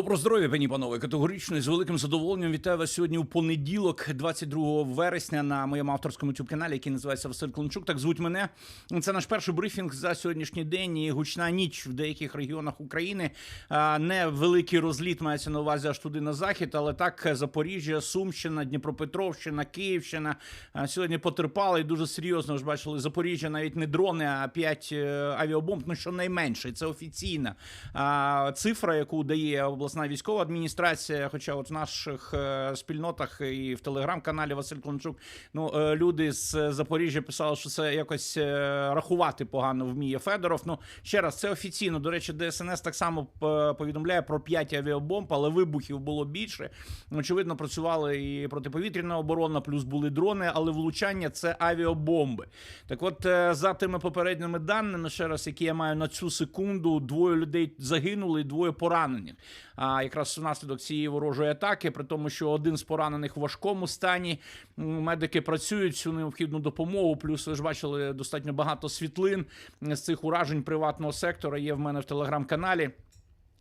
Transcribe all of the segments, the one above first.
Добро здоров'я, пані панове. Категорично і з великим задоволенням вітаю вас сьогодні у понеділок, 22 вересня, на моєму авторському youtube каналі, який називається Василь Клончук. Так звуть мене. Це наш перший брифінг за сьогоднішній день. І гучна ніч в деяких регіонах України. А, Не великий розліт мається на увазі аж туди на захід, але так Запоріжжя, Сумщина, Дніпропетровщина, Київщина сьогодні потерпали і дуже серйозно. Ж бачили, Запоріжжя навіть не дрони, а 5 авіабомб. Ну що найменше, це офіційна цифра, яку дає обласна військова адміністрація. Хоча, от в наших е, спільнотах і в телеграм-каналі Василь Клончук, ну е, люди з Запоріжжя писали, що це якось е, рахувати погано вміє Федоров. Ну ще раз, це офіційно. До речі, ДСНС так само повідомляє про 5 авіабомб, але вибухів було більше. Очевидно, працювали і протиповітряна оборона, плюс були дрони, але влучання це авіабомби. Так, от за тими попередніми даними, ще раз, які я маю на цю секунду, двоє людей загинули, двоє поранених. А якраз внаслідок цієї ворожої атаки, при тому, що один з поранених в важкому стані. Медики працюють всю необхідну допомогу. Плюс ви ж бачили достатньо багато світлин з цих уражень приватного сектора. Є в мене в телеграм-каналі.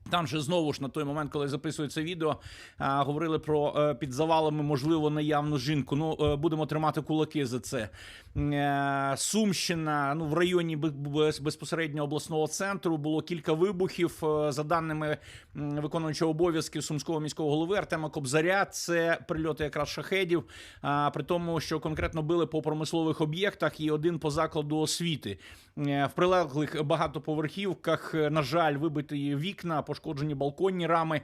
Там же знову ж на той момент, коли записую це відео, говорили про е, під завалами можливо наявну жінку. Ну е, будемо тримати кулаки за це. Е, Сумщина, ну в районі бе- безпосередньо обласного центру було кілька вибухів. За даними виконуючого обов'язків сумського міського голови Артема Кобзаря, це прильоти якраз шахедів. При тому, що конкретно били по промислових об'єктах і один по закладу освіти. В прилеглих багатоповерхівках, на жаль, вибиті вікна, пошкоджені балконні рами.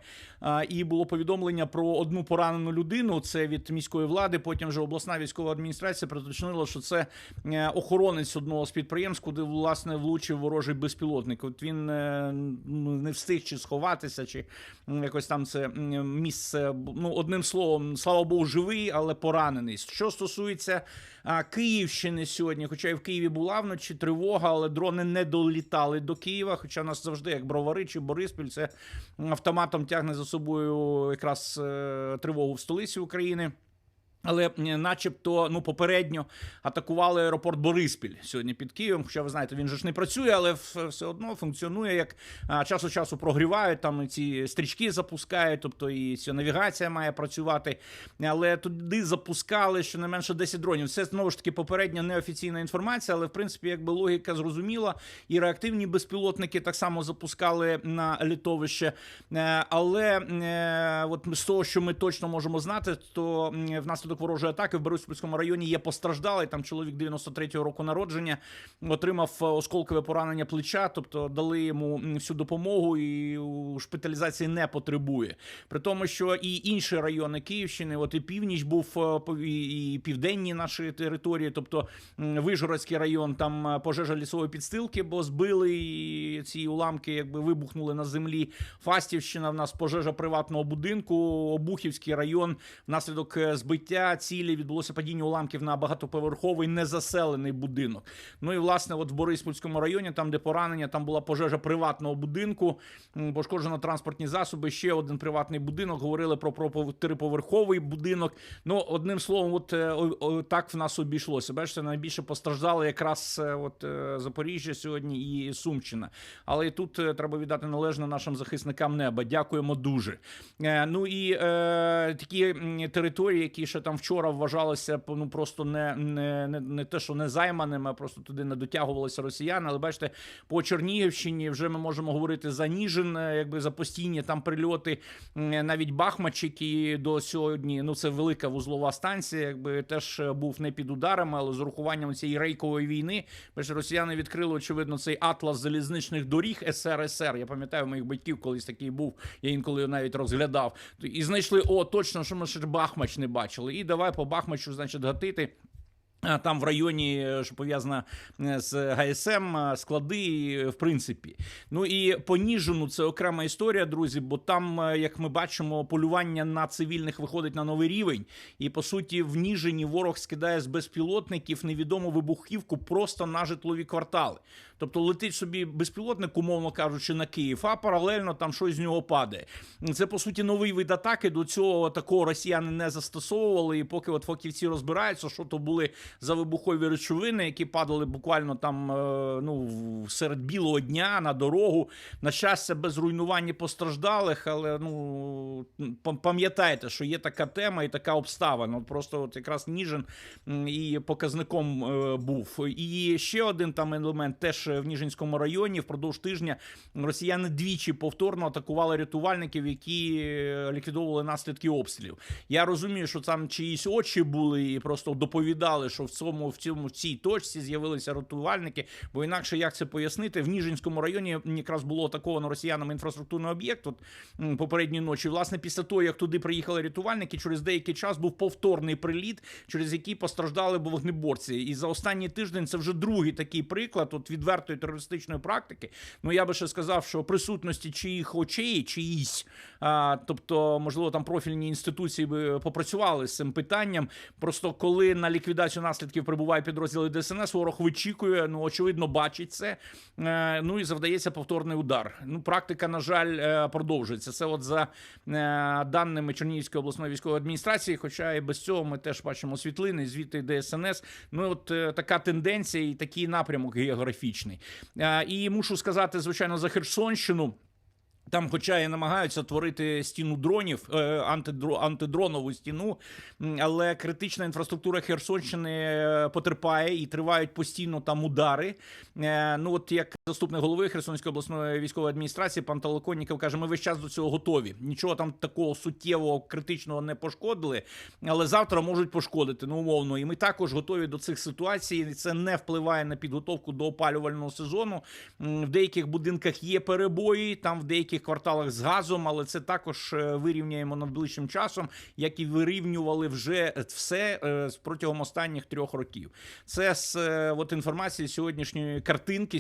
І було повідомлення про одну поранену людину. Це від міської влади. Потім вже обласна військова адміністрація приточнила, що це е, охоронець одного з підприємств, куди власне влучив ворожий безпілотник. От він е, ну, не встиг чи сховатися, чи якось там це місце. Ну, одним словом, слава Богу, живий, але поранений. Що стосується Київщини сьогодні, хоча і в Києві була вночі тривога, але дрони не долітали до Києва. Хоча нас завжди, як Бровари чи Бориспіль, це автоматом тягне за собою якраз е, тривогу в столиці України. Але начебто, ну попередньо атакували аеропорт Бориспіль сьогодні під Києвом. Хоча ви знаєте, він же ж не працює, але все одно функціонує як час у часу прогрівають, там ці стрічки запускають, тобто і ця навігація має працювати. Але туди запускали щонайменше 10 дронів. Це знову ж таки попередня неофіційна інформація, але в принципі, якби логіка зрозуміла, і реактивні безпілотники так само запускали на літовище. Е, Але е, от з того, що ми точно можемо знати, то м, внаслідок ворожої атаки в Бориспільському районі є постраждалий. Там чоловік 93-го року народження отримав е, осколкове поранення плеча, тобто дали йому всю допомогу і шпиталізації не потребує. При тому, що і інші райони Київщини, от і північ був е, і південні наші території, тобто Вижгородський район, там е, пожежа лісової підстилки, бо збили і ці уламки, якби вибухнули на землі. Фастівщина в нас пожежа приватного будинку, Обухівський район внаслідок е, збиття цілі відбулося падіння уламків на багатоповерховий незаселений будинок. Ну і власне, от в Бориспільському районі, там де поранення, там була пожежа приватного будинку, пошкоджено транспортні засоби. Ще один приватний будинок. Говорили про, триповерховий будинок. Ну, одним словом, от е, так в нас обійшлося. Бачите, найбільше постраждали якраз е, от е, Запоріжжя сьогодні і Сумщина. Але і тут треба віддати належне нашим захисникам неба. Дякуємо дуже. Ну і е, такі території, які ще там вчора вважалися ну просто не, не, не, не те, що не займаними, а просто туди не дотягувалися росіяни. Але бачите, по Чернігівщині вже ми можемо говорити за Ніжин, е, якби за постійні там прильоти. Навіть Бахмачик і до сьогодні, ну це велика вузлова станція, якби теж е, був не під ударами, але з урахуванням цієї рейкової війни. Бачите, росіяни відкрили очевидно цей атлас залізничних доріг СРСР. Я пам'ятаю, моїх батьків колись такий був. Я інколи навіть розглядав. І знайшли, о, точно, що ми ще Бахмач не бачили. І давай по Бахмачу, значить, гатити. Там в районі, е, що пов'язано е, з ГСМ, склади, е, в принципі. Ну і по Ніжину це окрема історія, друзі, бо там, як ми бачимо, полювання на цивільних виходить на новий рівень. І по суті, в Ніжині ворог скидає з безпілотників невідому вибухівку просто на житлові квартали. Тобто летить собі безпілотник, умовно кажучи, на Київ, а паралельно там щось з нього падає. Це по суті новий вид атаки. До цього такого росіяни не застосовували. І поки от фахівці розбираються, що то були за вибухові речовини, які падали буквально там е, ну серед білого дня на дорогу. На щастя, без руйнувань постраждалих, але ну пам'ятайте, що є така тема і така обставина. Просто от якраз Ніжин і показником е, був. І ще один там елемент теж в Ніжинському районі. Впродовж тижня росіяни двічі повторно атакували рятувальників, які е, ліквідовували наслідки обстрілів. Я розумію, що там чиїсь очі були і просто доповідали, що в цьому в цьому в цій точці з'явилися рятувальники. Бо інакше як це пояснити? В Ніжинському районі якраз було атаковано росіянами інфраструктурний об'єкт. От попередньої ночі. Власне, після того як туди приїхали рятувальники, через деякий час був повторний приліт, через який постраждали вогнеборці. І за останній тиждень це вже другий такий приклад от відвертої терористичної практики. Ну я би ще сказав, що присутності чиїх очей, чиїсь, а, тобто, можливо, там профільні інституції би попрацювали з цим питанням. Просто коли на ліквідацію наслідків прибуває підрозділи ДСНС, ворог вичікує, ну очевидно, бачить це. Е, ну і завдається повторний удар. Ну, практика, на жаль, е, продовжується. Це от за е, даними Чернігівської обласної військової адміністрації. Хоча і без цього ми теж бачимо світлини, звідти ДСНС. Ну от така тенденція і такий напрямок географічний. Е, і мушу сказати, звичайно, за Херсонщину. Там, хоча і намагаються творити стіну дронів, е, антидронову стіну, але критична інфраструктура Херсонщини е, потерпає і тривають постійно там удари. Ну, от як заступник голови Херсонської обласної військової адміністрації пан Толоконніков каже, ми весь час до цього готові. Нічого там такого суттєвого критичного не пошкодили, але завтра можуть пошкодити. Ну, умовно. І ми також готові до цих ситуацій. Це не впливає на підготовку до опалювального сезону. В деяких будинках є перебої, там в деяких кварталах з газом, але це також е, вирівняємо найближчим часом, як і вирівнювали вже все е, протягом останніх трьох років. Це з е, от інформації сьогоднішньої картинки,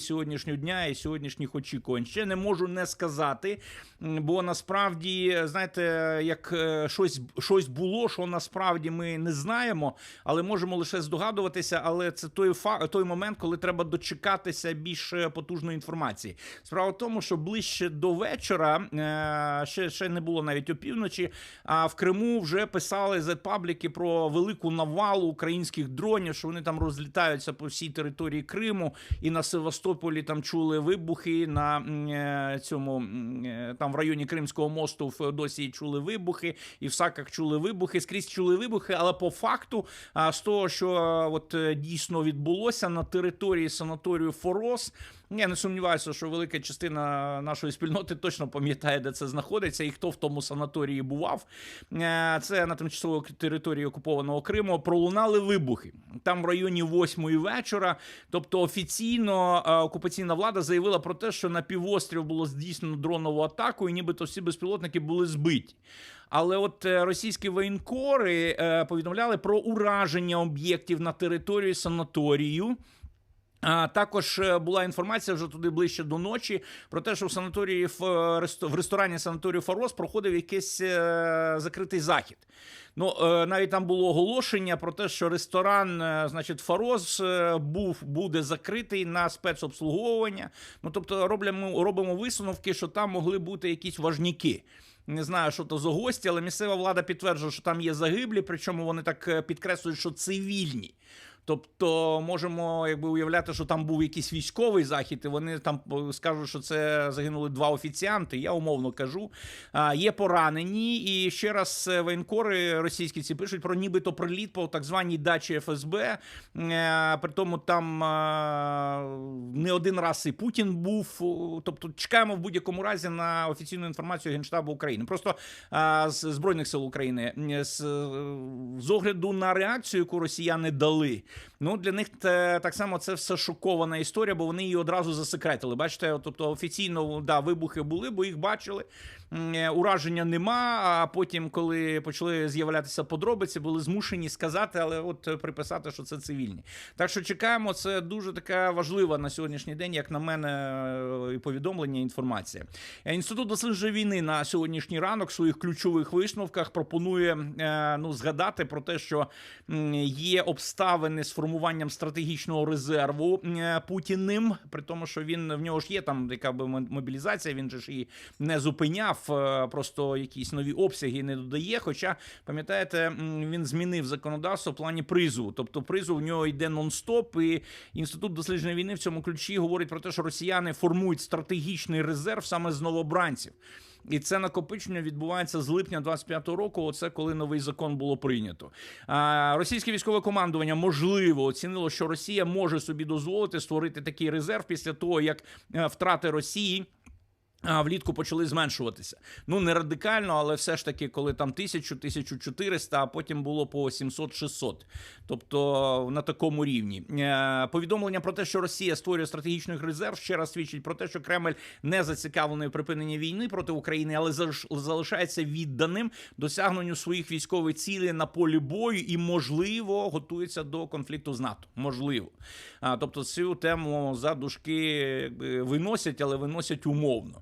дня і сьогоднішніх очікувань. Ще не можу не сказати, бо насправді, знаєте, як е, щось, щось було, що насправді ми не знаємо, але можемо лише здогадуватися. Але це той фа той момент, коли треба дочекатися більш е, потужної інформації. Справа в тому, що ближче до вечора, е, ще, ще не було навіть опівночі. А в Криму вже писали Z-пабліки про велику навалу українських дронів, що вони там розлітаються по всій території Криму, і на Севастополі там чули вибухи. На е, цьому е, там в районі Кримського мосту в Феодосії чули вибухи, і в Саках чули вибухи. Скрізь чули вибухи, але по факту, з того, що е, от е, дійсно відбулося на території санаторію Форос. Я не сумніваюся, що велика частина нашої спільноти точно пам'ятає, де це знаходиться, і хто в тому санаторії бував. Е, Це на тимчасовій території окупованого Криму. Пролунали вибухи там в районі восьмої вечора. Тобто офіційно е, окупаційна влада заявила про те, що на півострів було здійснено дронову атаку, і нібито всі безпілотники були збиті. Але от е, російські воєнкори повідомляли про ураження об'єктів на території санаторію. Також е, була інформація вже туди ближче до ночі про те, що в санаторії в, е, в ресторані санаторію Форос проходив якийсь е, закритий захід. Ну навіть там було оголошення про те, що ресторан, значить, Форос е, був буде закритий на спецобслуговування. Ну тобто, робимо, робимо висновки, що там могли бути якісь важніки. Не знаю, що то за гості, але місцева влада підтверджує, що там є загиблі, причому вони так підкреслюють, що цивільні. Тобто можемо якби уявляти, що там був якийсь військовий захід, і вони там е, скажуть, що це загинули два офіціанти. Я умовно кажу. Є поранені, і ще раз е, воєнкори російські ці пишуть про нібито приліт по так званій дачі ФСБ. Е, При тому там не один раз і Путін був. Тобто чекаємо в будь-якому разі на офіційну інформацію Генштабу України. Просто з Збройних сил України з, з огляду на реакцію, яку росіяни дали. Ну для них те, так само це все шокована історія, бо вони її одразу засекретили. Бачите, тобто офіційно да, вибухи були, бо їх бачили. Е, Ураження нема. А потім, коли почали з'являтися подробиці, були змушені сказати, але от е, приписати, що це цивільні. Так що чекаємо, це дуже така важлива на сьогоднішній день, як на мене, е, і повідомлення, інформація. Інститут дослідження війни на сьогоднішній ранок в своїх ключових висновках пропонує ну, згадати про те, що є обставини з формуванням стратегічного резерву е, Путіним, при тому, що він в нього ж є там яка би мо- мобілізація, він же ж і не зупиняв, е, просто якісь нові обсяги не додає. Хоча, пам'ятаєте, він змінив законодавство в плані призову. Тобто призов в нього йде нон-стоп, і інститут дослідження війни в цьому ключі говорить про те, що росіяни формують стратегічний резерв саме з новобранців. І це накопичення відбувається з липня 25-го року. Оце коли новий закон було прийнято. Російське військове командування можливо оцінило, що Росія може собі дозволити створити такий резерв після того, як е, втрати Росії. Влітку почали зменшуватися. Ну не радикально, але все ж таки, коли там 1000, 1400, а потім було по 700-600. Тобто на такому рівні. Е, Повідомлення про те, що Росія створює стратегічний резерв, ще раз свідчить про те, що Кремль не зацікавлений в припиненні війни проти України, але залиш- залишається відданим досягненню своїх військових цілей на полі бою і, можливо, готується до конфлікту з НАТО. Можливо. Тобто цю тему за дужки виносять, але виносять умовно.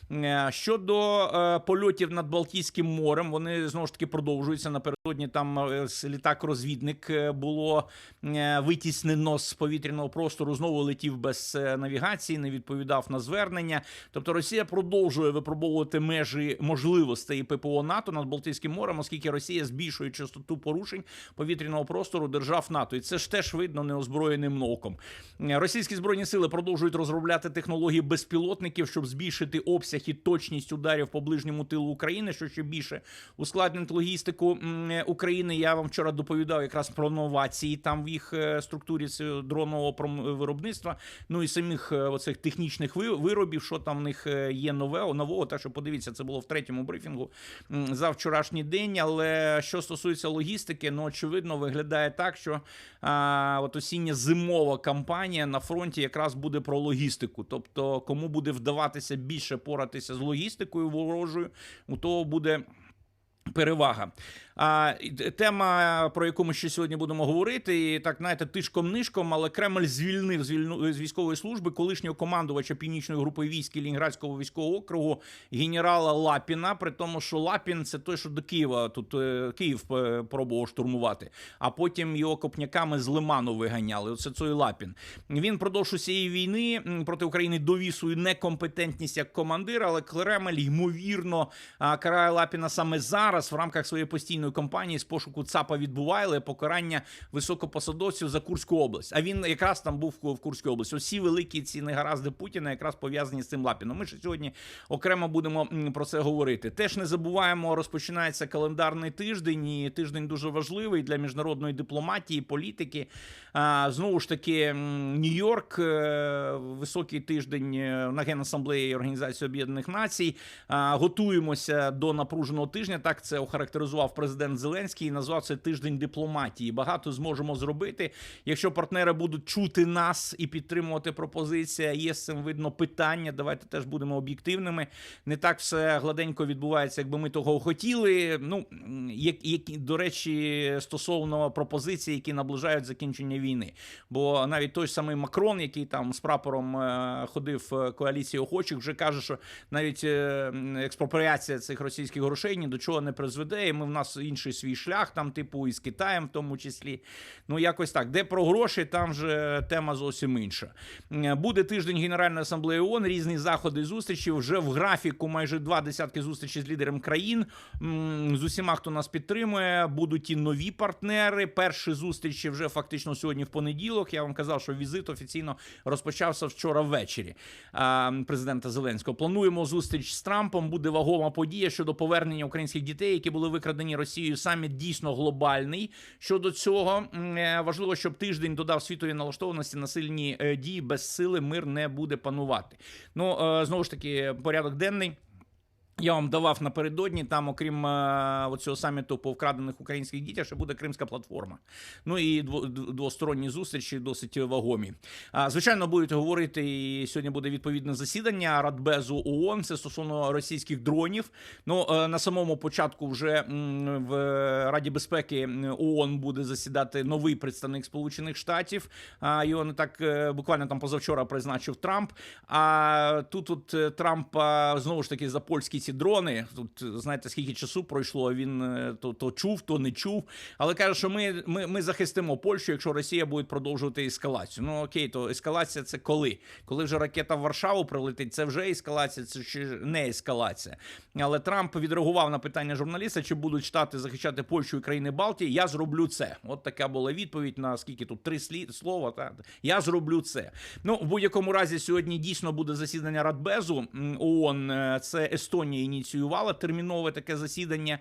Щодо е, польотів над Балтійським морем, вони знову ж таки продовжуються. Напередодні там е, літак-розвідник е, було е, витіснено з повітряного простору. Знову летів без е, навігації, не відповідав на звернення. Тобто Росія продовжує випробовувати межі можливостей ППО НАТО над Балтійським морем, оскільки Росія збільшує частоту порушень повітряного простору держав НАТО, і це ж теж видно неозброєним оком. Е, Російські збройні сили продовжують розробляти технології безпілотників, щоб збільшити обсяг і точність ударів по ближньому тилу України, що ще більше ускладнить логістику України. Я вам вчора доповідав якраз про новації там в їх е, структурі дронового виробництва. Ну і самих е, оцих технічних виробів, що там в них е, є нове нового. Так що подивіться, це було в третьому брифінгу за вчорашній день. Але що стосується логістики, ну очевидно виглядає так, що а, от осіння зимова кампанія на фронті якраз буде про логістику. Тобто, кому буде вдаватися більше поратися з логістикою ворожою, у того буде. Перевага. А, тема, про яку ми ще сьогодні будемо говорити, і так знаєте, тишком нишком, але Кремль звільнив з, з військової служби колишнього командувача північної групи військ Лінградського військового округу генерала Лапіна. При тому, що Лапін це той, що до Києва тут е, Київ е, пробував штурмувати, а потім його копняками з Лиману виганяли. Оце цей Лапін. Він продовж усієї війни проти України довів свою некомпетентність як командир, але Кремль ймовірно карає Лапіна саме зараз в рамках своєї постійної кампанії з пошуку ЦАПа відбували покарання високопосадовців за Курську область. А він якраз там був в Курській області. Усі великі ці негаразди Путіна якраз пов'язані з цим Лапіном. Ми ще сьогодні окремо будемо про це говорити. Теж не забуваємо, розпочинається календарний тиждень, і тиждень дуже важливий для міжнародної дипломатії, політики. А, знову ж таки, Нью-Йорк, е, високий тиждень е, на Генасамблеї Організації Об'єднаних Націй. Готуємося до напруженого тижня. Так це охарактеризував президент Зеленський і назвав це тиждень дипломатії. Багато зможемо зробити, якщо партнери будуть чути нас і підтримувати пропозиція. Є з цим видно питання. Давайте теж будемо об'єктивними. Не так все гладенько відбувається, якби ми того хотіли. Ну як, які до речі, стосовно пропозицій, які наближають закінчення війни. Бо навіть той самий Макрон, який там з прапором е, ходив е, коаліції охочих, вже каже, що навіть е, експропріація цих російських грошей ні до чого не призведе. І ми в нас інший свій шлях, там, типу, і з Китаєм, в тому числі. Ну, якось так. Де про гроші, там же тема зовсім інша. Буде тиждень Генеральної асамблеї ООН, різні заходи, зустрічі. Вже в графіку майже два десятки зустрічей з лідерами країн. З усіма, хто нас підтримує, будуть і нові партнери. Перші зустрічі вже фактично сьогодні в понеділок. Я вам казав, що візит офіційно розпочався вчора ввечері. Президента Зеленського. Плануємо зустріч з Трампом. Буде вагома подія щодо повернення українських дітей, які були викрадені Росією. Саміт дійсно глобальний. Щодо цього е, важливо, щоб тиждень додав світові налаштованості на сильні е, дії без сили мир не буде панувати. Ну е, знову ж таки, порядок денний. Я вам давав напередодні, там, окрім е, оцього саміту по вкрадених українських дітях, ще буде Кримська платформа. Ну і дво- двосторонні зустрічі досить вагомі. А, звичайно, будуть говорити, і сьогодні буде відповідне засідання Радбезу ООН. Це стосовно російських дронів. Ну е, на самому початку вже в Раді безпеки ООН буде засідати новий представник Сполучених Штатів. А, Його не так е, буквально там позавчора призначив Трамп. А тут от е, Трампа знову ж таки за польські ці ці дрони. Тут знаєте, скільки часу пройшло. Він е, то, то чув, то не чув. Але каже, що ми, ми, ми захистимо Польщу, якщо Росія буде продовжувати ескалацію. Ну окей, то ескалація це коли? Коли вже ракета в Варшаву прилетить, це вже ескалація, це ще не ескалація. Але Трамп відреагував на питання журналіста, чи будуть штати захищати Польщу і країни Балтії. Я зроблю це. От така була відповідь на скільки тут три слі... слова. Та я зроблю це. Ну в будь-якому разі сьогодні дійсно буде засідання Радбезу ООН. Е, Це Естонія ініціювала термінове таке засідання.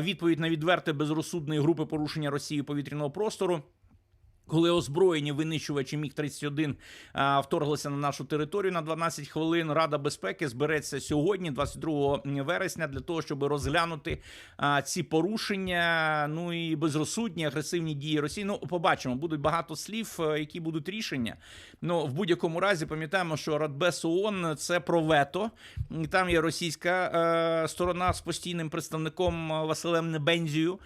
Відповідь на відверте безрозсудної групи порушення Росії повітряного простору. Коли озброєні винищувачі міг 31 а, вторглися на нашу територію на 12 хвилин, Рада безпеки збереться сьогодні, 22 вересня, для того, щоб розглянути ці порушення. Ну і безрозсудні агресивні дії Росії. Ну, побачимо, будуть багато слів, е, які будуть рішення. Ну в будь-якому разі пам'ятаємо, що Радбез ООН – це про вето. Там є російська е, сторона з постійним представником е, Василем Небензію.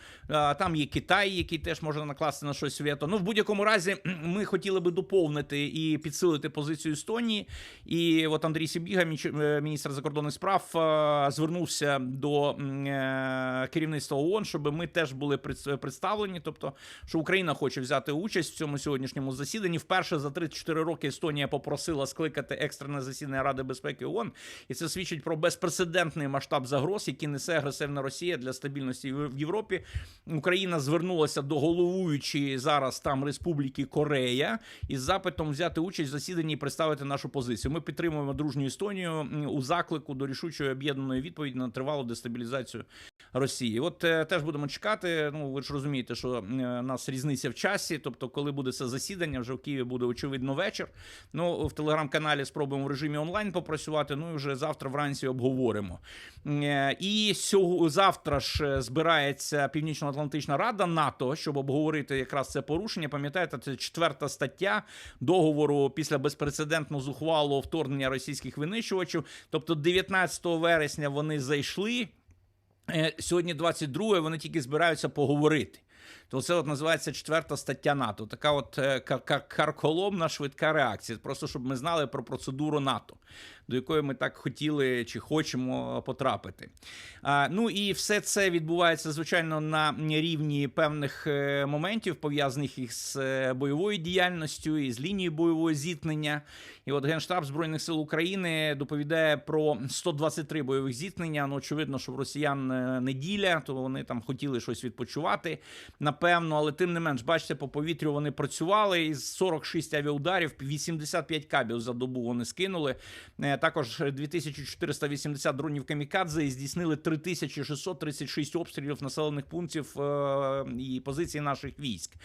Там є Китай, який теж може накласти на щось вето. Ну в будь-якому разі ми хотіли би доповнити і підсилити позицію Естонії. І от Андрій Сібіга, е, міністр закордонних справ, е, звернувся до е, керівництва ООН, щоб ми теж були пред- представлені. Тобто, що Україна хоче взяти участь в цьому сьогоднішньому засіданні. Вперше за 34 роки Естонія попросила скликати екстрене засідання Ради безпеки ООН. І це свідчить про безпрецедентний масштаб загроз, які несе агресивна Росія для стабільності в Європі. Україна звернулася до головуючої зараз там Республіки Корея із запитом взяти участь в засіданні і представити нашу позицію. Ми підтримуємо дружню Естонію у заклику до рішучої об'єднаної відповіді на тривалу дестабілізацію Росії. От е, теж будемо чекати. Ну ви ж розумієте, що е, нас різниця в часі. Тобто, коли буде це засідання, вже в Києві буде очевидно вечір. Ну в телеграм-каналі спробуємо в режимі онлайн попрацювати. Ну і вже завтра вранці обговоримо. Е, І сього завтра ж збирається Північно-Атлантична Рада НАТО, щоб обговорити якраз це порушення. Пам'ятаєте, це четверта стаття договору після безпрецедентно зухвалого вторгнення російських винищувачів. Тобто, 19 вересня вони зайшли. Е, Сьогодні 22 вони тільки збираються поговорити. То це от називається четверта стаття НАТО. Така от е, ка- ка- карколомна швидка реакція. Просто щоб ми знали про процедуру НАТО, до якої ми так хотіли чи хочемо потрапити. Ну і все це відбувається, звичайно, на рівні певних е, моментів, пов'язаних із е, бойовою діяльністю і з лінією бойового зіткнення. І от Генштаб Збройних сил України доповідає про 123 бойових зіткнення. Ну, очевидно, що в росіян е, неділя, то вони там хотіли щось відпочивати, напевно, але тим не менш, бачите, по повітрю вони працювали із 46 авіаударів, 85 кабів за добу вони скинули. Е, Також 2480 дронів камікадзе і здійснили 3636 обстрілів населених пунктів е, і позицій наших військ.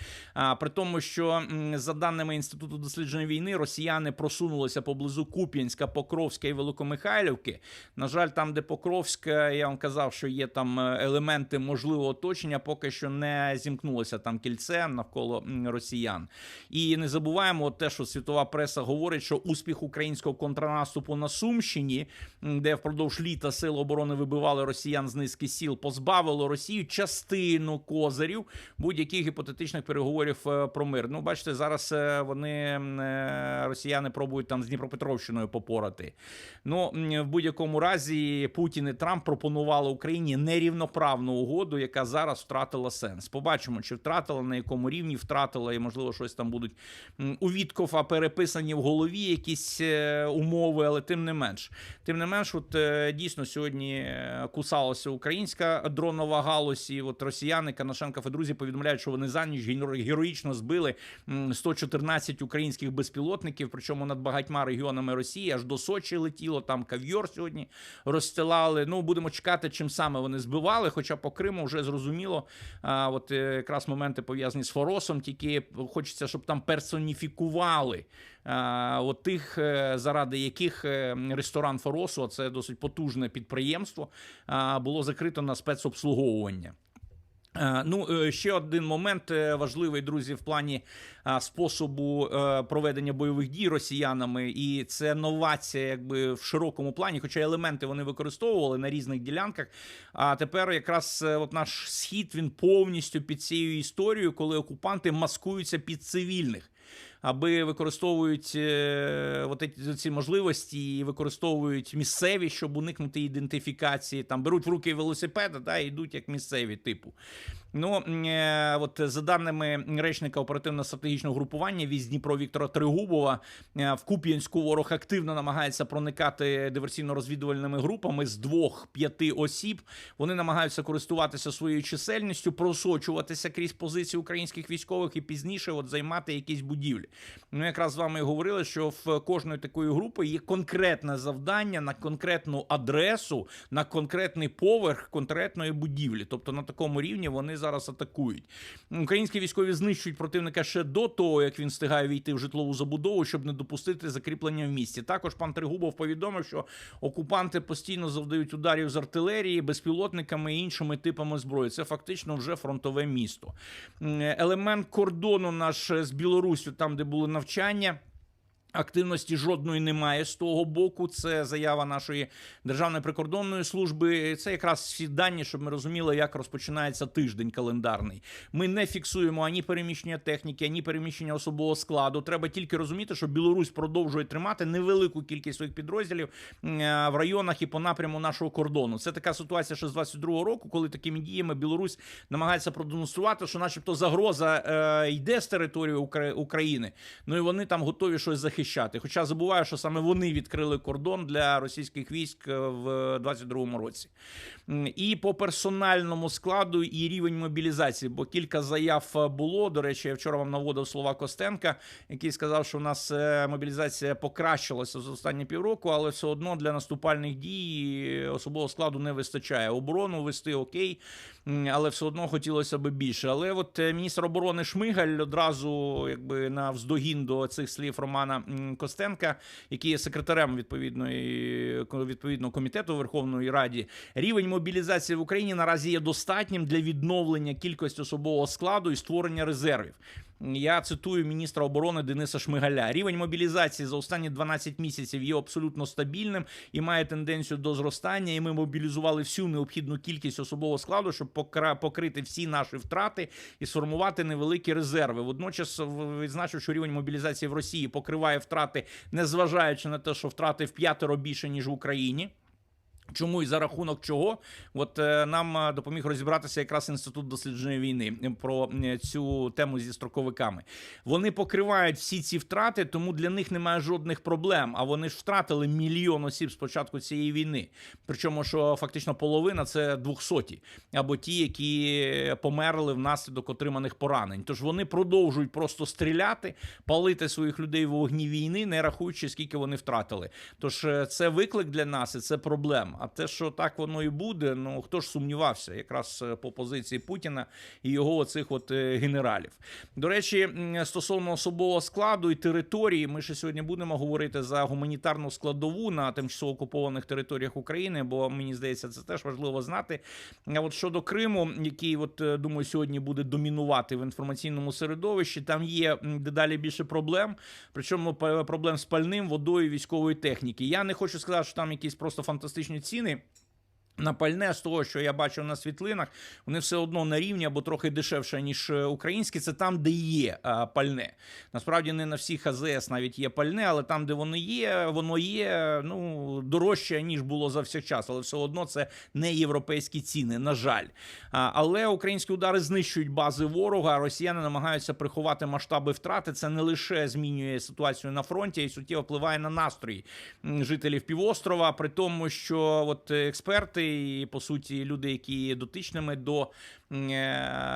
При тому, що за даними інституту дослідження війни, росіяни просунулися поблизу Куп'янська, Покровська і Великомихайлівки. На жаль, там, де Покровська, я вам казав, що є там е, елементи можливого оточення, поки що не зімкнулося там кільце навколо росіян. І не забуваємо те, що світова преса говорить, що успіх українського контрнаступу на Сумщині, де впродовж літа сили оборони вибивали росіян з низки сіл, позбавило Росію частину козирів будь-яких гіпотетичних переговорів е, про мир. Ну, бачите, зараз е, вони е, росіяни пробують там з Дніпропетровщиною попорати. Ну в будь-якому разі Путін і Трамп пропонували Україні нерівноправну угоду, яка зараз втратила сенс. Побачимо, чи втратила на якому рівні втратила, і можливо щось там будуть у Віткофа переписані в голові якісь умови, але тим не менш, тим не менш, от е, дійсно сьогодні е, кусалася українська дронова галузь, і от росіяни Канашенков і друзі повідомляють, що вони за ніч героїчно збили 114 українських безпілотників, причому над багатьма регіонами Росії, аж до Сочі летіло. Там кав'йор сьогодні розстилали. Ну будемо чекати, чим саме вони збивали. Хоча по Криму вже зрозуміло. А, от е, якраз моменти пов'язані з Форосом, тільки хочеться, щоб там персоніфікували. А, от тих, е, заради яких е, ресторан Форосу, а це досить потужне підприємство, було закрито на спецобслуговування. Е, Ну, е, ще один момент е, важливий, друзі, в плані способу е, проведення бойових дій росіянами, і це новація, якби в широкому плані, хоча елементи вони використовували на різних ділянках. А тепер якраз е, от наш схід він повністю під цією історією, коли окупанти маскуються під цивільних. Аби використовують е, от ці- можливості і використовують місцеві, щоб уникнути ідентифікації. Там беруть в руки велосипеди та йдуть як місцеві типу. Ну е, от за даними речника оперативно-стратегічного групування військ Дніпро Віктора Тригубова, е, в Куп'янську ворог активно намагається проникати диверсійно-розвідувальними групами з двох-п'яти осіб. Вони намагаються користуватися своєю чисельністю, просочуватися крізь позиції українських військових і пізніше от займати якісь будівлі. Ну якраз з вами говорили, що в кожної такої групи є конкретне завдання на конкретну адресу, на конкретний поверх конкретної будівлі. Тобто на такому рівні вони зараз атакують. Українські військові знищують противника ще до того, як він встигає війти в житлову забудову, щоб не допустити закріплення в місті. Також пан Тригубов повідомив, що окупанти постійно завдають ударів з артилерії, безпілотниками і іншими типами зброї. Це фактично вже фронтове місто. Елемент кордону наш з Білоруссю, там де були навчання. Активності жодної немає з того боку. Це заява нашої державної прикордонної служби. Це якраз всі дані, щоб ми розуміли, як розпочинається тиждень календарний. Ми не фіксуємо ані переміщення техніки, ані переміщення особового складу. Треба тільки розуміти, що Білорусь продовжує тримати невелику кількість своїх підрозділів е, в районах і по напряму нашого кордону. Це така ситуація, ще з 22-го року, коли такими діями Білорусь намагається продемонструвати, що, начебто, загроза е, йде з території Укра- України. Ну і вони там готові щось захищати. Хоча забуваю, що саме вони відкрили кордон для російських військ е, в 22-му році. І по персональному складу і рівень мобілізації, бо кілька заяв е, було. До речі, я вчора вам наводив слова Костенка, який сказав, що у нас е, мобілізація покращилася за останні півроку, але все одно для наступальних дій особового складу не вистачає. Оборону вести окей, але все одно хотілося б більше. Але от міністр оборони Шмигаль одразу, якби на вздогін до цих слів Романа Костенка, який є секретарем відповідної відповідного комітету Верховної Раді, рівень мобілізації в Україні наразі є достатнім для відновлення кількості особового складу і створення резервів. Я цитую міністра оборони Дениса Шмигаля. Рівень мобілізації за останні 12 місяців є абсолютно стабільним і має тенденцію до зростання. І ми мобілізували всю необхідну кількість особового складу, щоб покрити всі наші втрати і сформувати невеликі резерви. Водночас відзначив, що рівень мобілізації в Росії покриває втрати, незважаючи на те, що втрати в п'ятеро більше ніж в Україні. Чому і за рахунок чого? От е, нам е, допоміг розібратися якраз інститут дослідження війни про цю тему зі строковиками. Вони покривають всі ці втрати, тому для них немає жодних проблем. А вони ж втратили мільйон осіб з початку цієї війни. Причому, що фактично половина це двохсоті, або ті, які померли внаслідок отриманих поранень. Тож вони продовжують просто стріляти, палити своїх людей в вогні війни, не рахуючи, скільки вони втратили. Тож е, це виклик для нас і це проблема. А те, що так воно і буде, ну хто ж сумнівався, якраз е, по позиції Путіна і його оцих от е, генералів. До речі, стосовно особового складу і території, ми ще сьогодні будемо говорити за гуманітарну складову на тимчасово окупованих територіях України, бо мені здається, це теж важливо знати. А от щодо Криму, який, от е, думаю, сьогодні буде домінувати в інформаційному середовищі, там є дедалі більше проблем. Причому проблем з пальним, водою, військової техніки. Я не хочу сказати, що там якісь просто фантастичні ціни. На пальне з того, що я бачив на світлинах, вони все одно на рівні або трохи дешевше, ніж е, українські. Це там, де є а, пальне. Насправді не на всіх АЗС навіть є пальне, але там, де воно є, воно є ну дорожче ніж було за всіх час. Але все одно це не європейські ціни. На жаль, але українські удари знищують бази ворога. Росіяни намагаються приховати масштаби втрати. Це не лише змінює ситуацію на фронті, й суттєво впливає на настрої жителів півострова. При тому, що от е, експерти і по суті люди, які дотичними до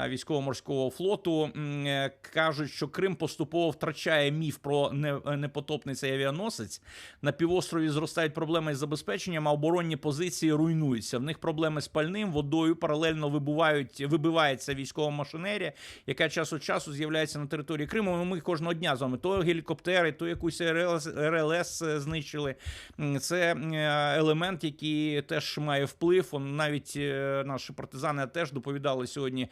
військово-морського флоту, е, кажуть, що Крим поступово втрачає міф про не- непотопний цей авіаносець. На півострові зростають проблеми з забезпеченням, а оборонні позиції руйнуються. В них проблеми з пальним, водою паралельно вибувають, вибивається військова машинерія, яка час від часу з'являється на території Криму. Ми кожного дня з вами то гелікоптери, то якусь РЛС, РЛС знищили. Це е, елемент, який теж має вплив. Навіть е, наші партизани теж доповідали повідомляли сьогодні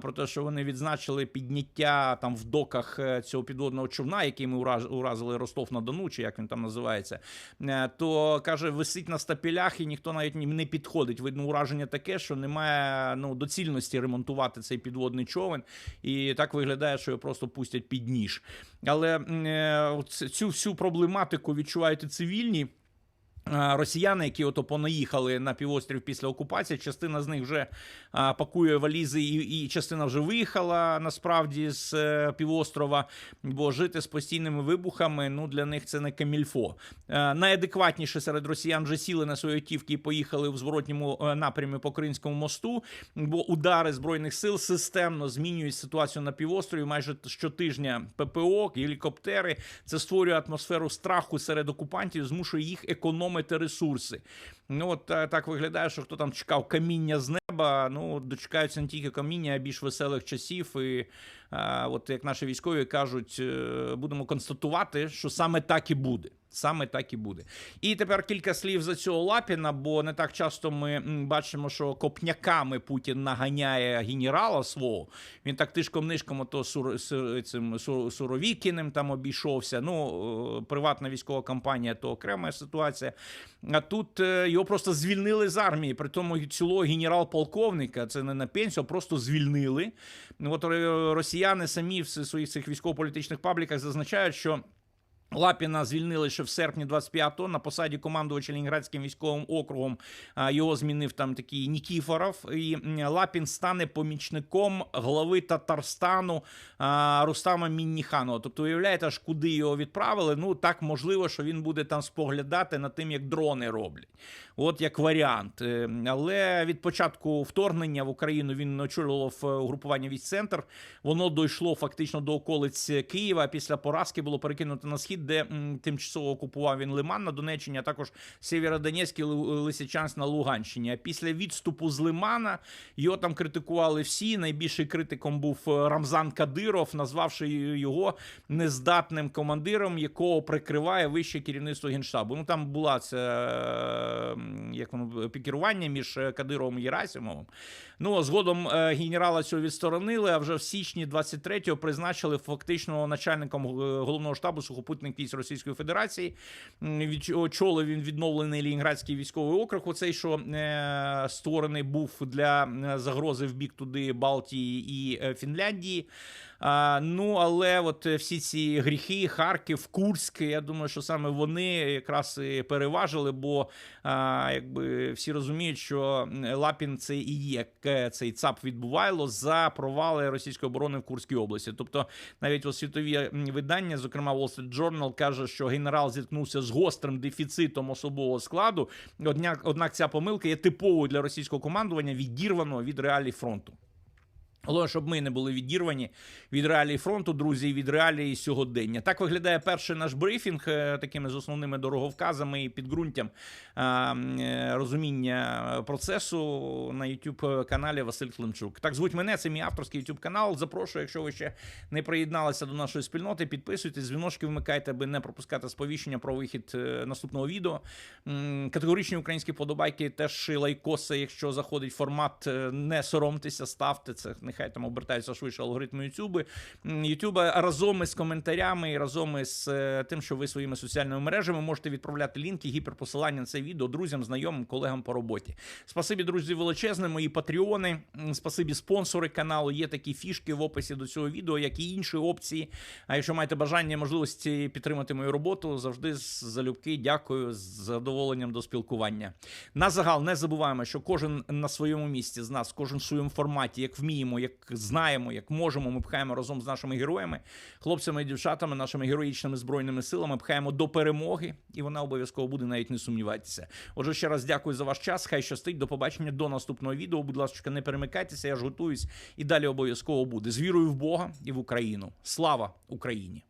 про те, що вони відзначили підняття там в доках е, цього підводного човна, який ми уразили Ростов на Дону, чи як він там називається. Е, То каже, висить на стапелях, і ніхто навіть не підходить. Видно, ураження таке, що немає ну доцільності ремонтувати цей підводний човен, і так виглядає, що його просто пустять під ніж. Але е, цю всю проблематику відчувають і цивільні. Росіяни, які ото понаїхали на півострів після окупації, частина з них вже пакує валізи, і, і частина вже виїхала насправді з е, півострова, бо жити з постійними вибухами ну для них це не камільфо. Найадекватніше серед росіян вже сіли на свої автівки і поїхали в зворотньому е, напрямі по Кримському мосту, бо удари збройних сил системно змінюють ситуацію на півострові. Майже щотижня ППО, гелікоптери. Це створює атмосферу страху серед окупантів, змушує їх економити ресурси. Ну от е, так виглядає, що хто там чекав каміння з неба. Ну дочекаються не тільки каміння, а більш веселих часів. І е, от як наші військові кажуть, е, будемо констатувати, що саме так і буде. Саме так і буде. І тепер кілька слів за цього Лапіна, бо не так часто ми бачимо, що копняками Путін наганяє генерала свого. Він так тишком нишком ото сур, су- цим Су- Суровікіним там обійшовся. Ну, приватна військова кампанія то окрема ситуація. А тут е, його просто звільнили з армії. При тому цілого генерал-полковника, це не на пенсію, а просто звільнили. Ну, От е, росіяни самі в своїх цих військово-політичних пабліках зазначають, що. Лапіна звільнили ще в серпні 25-го на посаді командувача Ленінградським військовим округом. Його змінив там такий Нікіфоров. І Лапін стане помічником глави Татарстану Рустама Мінніханова. Тобто, уявляєте, аж куди його відправили. Ну так можливо, що він буде там споглядати над тим, як дрони роблять. От як варіант. Е, Але від початку вторгнення в Україну він очолював е, угрупування військ центр. Воно дійшло фактично до околиць Києва. Після поразки було перекинуто на схід, де тимчасово окупував він Лиман на Донеччині, а також Сєвєродонецьк і Лу- Лисичанськ на Луганщині. А після відступу з Лимана його там критикували всі. Найбільший критиком був е, Рамзан Кадиров, назвавши його нездатним командиром, якого прикриває вище керівництво генштабу. Ну там була це е, як воно пікірування між е, Кадировим і Герасимовим. Ну згодом е, генерала цього відсторонили. А вже в січні 23-го призначили фактично начальником е, головного штабу сухопутних військ Російської Федерації. Очолив він відновлений Лінінградський військовий округ. Оцей, що е, створений був для загрози в бік туди Балтії і Фінляндії. А, ну, але от е, всі ці гріхи, Харків, Курськ, я думаю, що саме вони якраз і переважили, бо а, якби всі розуміють, що Лапін це і є е, цей ЦАП відбувайло за провали російської оборони в Курській області. Тобто, навіть у світові видання, зокрема Wall Street Journal, каже, що генерал зіткнувся з гострим дефіцитом особового складу. Однак, однак ця помилка є типовою для російського командування, відірваного від реалій фронту. Але щоб ми не були відірвані від реалій фронту, друзі, від реалій сьогодення. Так виглядає перший наш брифінг е, такими з основними дороговказами і підґрунтям е, розуміння процесу на youtube каналі Василь Климчук. Так звуть мене, це мій авторський youtube канал. Запрошую, якщо ви ще не приєдналися до нашої спільноти, підписуйтесь, дзвіночки вмикайте, аби не пропускати сповіщення про вихід е, наступного відео. Категоричні українські подобайки, теж лайкоси, якщо заходить формат, не соромтеся, ставте це. Нехай там обертаються швидше алгоритми Ютуби. Ютуба разом із коментарями і разом із е, тим, що ви своїми соціальними мережами можете відправляти лінки, гіперпосилання на це відео друзям, знайомим, колегам по роботі. Спасибі, друзі, величезне, мої патреони. Спасибі, спонсори каналу. Є такі фішки в описі до цього відео, як і інші опції. А якщо маєте бажання, можливості підтримати мою роботу, завжди з залюбки дякую з задоволенням до спілкування. На загал не забуваємо, що кожен на своєму місці з нас, кожен в своєму форматі, як вміємо, як знаємо, як можемо, ми пхаємо разом з нашими героями, хлопцями і дівчатами, нашими героїчними збройними силами, пхаємо до перемоги, і вона обов'язково буде, навіть не сумнівайтеся. Отже, ще раз дякую за ваш час. Хай щастить. До побачення до наступного відео. Будь ласка, не перемикайтеся, я ж готуюсь і далі обов'язково буде. З вірою в Бога і в Україну. Слава Україні!